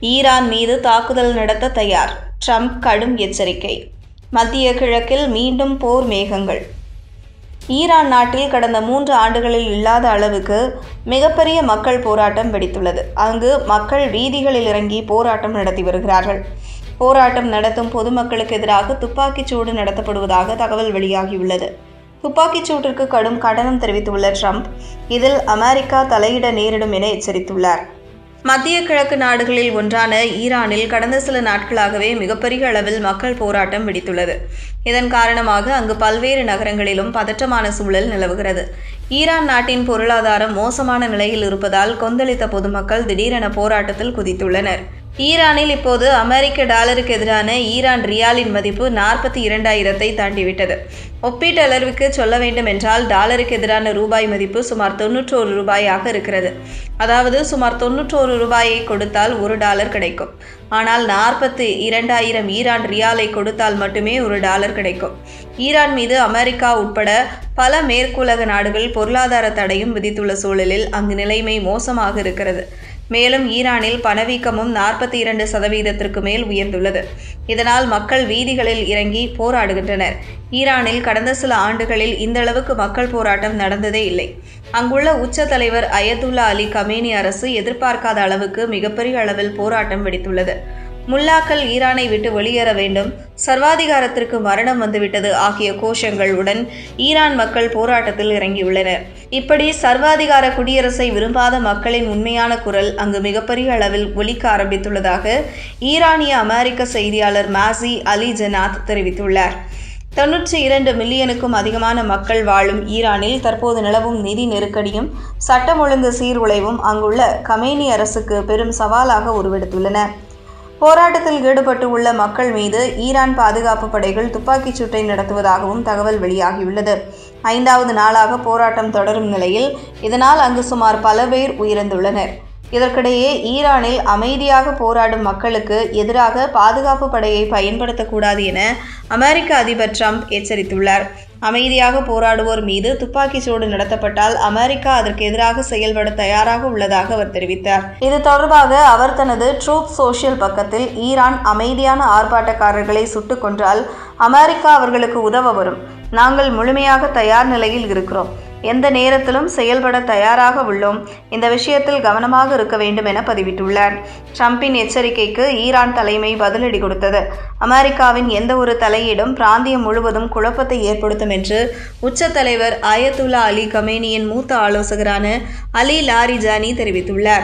Iran மீது தாக்குதல் நடத்த தயார். ட்ரம்ப் கடும் எச்சரிக்கை. மத்திய கிழக்கில் மீண்டும் போர் மேகங்கள். ஈரான் நாட்டில் கடந்த மூன்று ஆண்டுகளில் இல்லாத அளவுக்கு மிகப்பெரிய மக்கள் போராட்டம் வெடித்துள்ளது. அங்கு மக்கள் வீதிகளில் இறங்கி போராட்டம் நடத்தி வருகிறார்கள். போராட்டம் நடத்தும் பொதுமக்களுக்கு எதிராக துப்பாக்கிச் சூடு நடத்தப்படுவதாக தகவல் வெளியாகியுள்ளது. துப்பாக்கிச் சூட்டிற்கு கடும் கண்டனம் தெரிவித்துள்ள ட்ரம்ப் இதில் அமெரிக்கா தலையிட நேரிடும் என எச்சரித்துள்ளார். மத்திய கிழக்கு நாடுகளில் ஒன்றான ஈரானில் கடந்த சில நாட்களாகவே மிகப்பெரிய அளவில் மக்கள் போராட்டம் வெடித்துள்ளது. இதன் காரணமாக அங்கு பல்வேறு நகரங்களிலும் பதற்றமான சூழல் நிலவுகிறது. ஈரான் நாட்டின் பொருளாதாரம் மோசமான நிலையில் இருப்பதால் கொந்தளித்த பொதுமக்கள் திடீரென போராட்டத்தில் குதித்துள்ளனர். ஈரானில் இப்போது அமெரிக்க டாலருக்கு எதிரான ஈரான் ரியாலின் மதிப்பு நாற்பத்தி இரண்டாயிரத்தை தாண்டிவிட்டது. ஒப்பீட்டளவிற்கு சொல்ல வேண்டும் என்றால் டாலருக்கு எதிரான ரூபாய் மதிப்பு சுமார் தொன்னூற்றோரு ரூபாயாக இருக்கிறது. அதாவது சுமார் தொன்னூற்றோரு ரூபாயை கொடுத்தால் ஒரு டாலர் கிடைக்கும். ஆனால் நாற்பத்தி இரண்டாயிரம் ஈரான் ரியாலை கொடுத்தால் மட்டுமே ஒரு டாலர் கிடைக்கும். ஈரான் மீது அமெரிக்கா உட்பட பல மேற்குலக நாடுகள் பொருளாதார தடையும் விதித்துள்ள சூழலில் அங்கு நிலைமை மோசமாக இருக்கிறது. மேலும் ஈரானில் பணவீக்கமும் நாற்பத்தி இரண்டு சதவீதத்திற்கு மேல் உயர்ந்துள்ளது. இதனால் மக்கள் வீதிகளில் இறங்கி போராடுகின்றனர். ஈரானில் கடந்த சில ஆண்டுகளில் இந்த அளவுக்கு மக்கள் போராட்டம் நடந்ததே இல்லை. அங்குள்ள உச்ச தலைவர் அயதுல்லா அலி கமேனி அரசு எதிர்பார்க்காத அளவுக்கு மிகப்பெரிய அளவில் போராட்டம் வெடித்துள்ளது. முல்லாக்கள் ஈரானை விட்டு வெளியேற வேண்டும். சர்வாதிகாரத்திற்கு மரணம் வந்துவிட்டது ஆகிய கோஷங்களுடன் ஈரான் மக்கள் போராட்டத்தில் இறங்கியுள்ளனர். இப்படி சர்வாதிகார குடியரசை விரும்பாத மக்களின் உண்மையான குரல் அங்கு மிகப்பெரிய அளவில் ஒலிக்க ஆரம்பித்துள்ளதாக ஈரானிய அமெரிக்க செய்தியாளர் மாசி அலி ஜனாத் தெரிவித்துள்ளார். தொன்னூற்றி இரண்டு மில்லியனுக்கும் அதிகமான மக்கள் வாழும் ஈரானில் தற்போது நிலவும் நிதி நெருக்கடியும் சட்டம் ஒழுங்கு சீர்குலைவும் அங்குள்ள கமேனி அரசுக்கு பெரும் சவாலாக உருவெடுத்துள்ளன. போராட்டத்தில் ஈடுபட்டு உள்ள மக்கள் மீது ஈரான் பாதுகாப்பு படைகள் துப்பாக்கிச் சூட்டை நடத்துவதாகவும் தகவல் வெளியாகியுள்ளது. ஐந்தாவது நாளாக போராட்டம் தொடரும் நிலையில் இதனால் அங்கு சுமார் பல பேர் உயிரிழந்துள்ளனர். இதற்கிடையே ஈரானில் அமைதியாக போராடும் மக்களுக்கு எதிராக பாதுகாப்பு படையை பயன்படுத்தக்கூடாது என அமெரிக்க அதிபர் ட்ரம்ப் எச்சரித்துள்ளார். அமைதியாக போராடுவோர் மீது துப்பாக்கிச் சூடு நடத்தப்பட்டால் அமெரிக்கா அதற்கு எதிராக செயல்பட தயாராக உள்ளதாக அவர் தெரிவித்தார். இது தொடர்பாக அவர் தனது ட்ரூப் சோஷியல் பக்கத்தில் ஈரான் அமைதியான ஆர்ப்பாட்டக்காரர்களை சுட்டுக் கொன்றால் அமெரிக்கா அவர்களுக்கு உதவ வரும். நாங்கள் முழுமையாக தயார் நிலையில் இருக்கிறோம். எந்த நேரத்திலும் செயல்பட தயாராக உள்ளோம். இந்த விஷயத்தில் கவனமாக இருக்க வேண்டும் என பதிவிட்டுள்ளார். ட்ரம்பின் எச்சரிக்கைக்கு ஈரான் தலைமை பதிலடி கொடுத்தது. அமெரிக்காவின் எந்த ஒரு தலையீடும் பிராந்தியம் முழுவதும் குழப்பத்தை ஏற்படுத்தும் என்று உச்ச தலைவர் அயத்துல்லா அலி கமேனியின் மூத்த ஆலோசகரான அலி லாரிஜானி தெரிவித்துள்ளார்.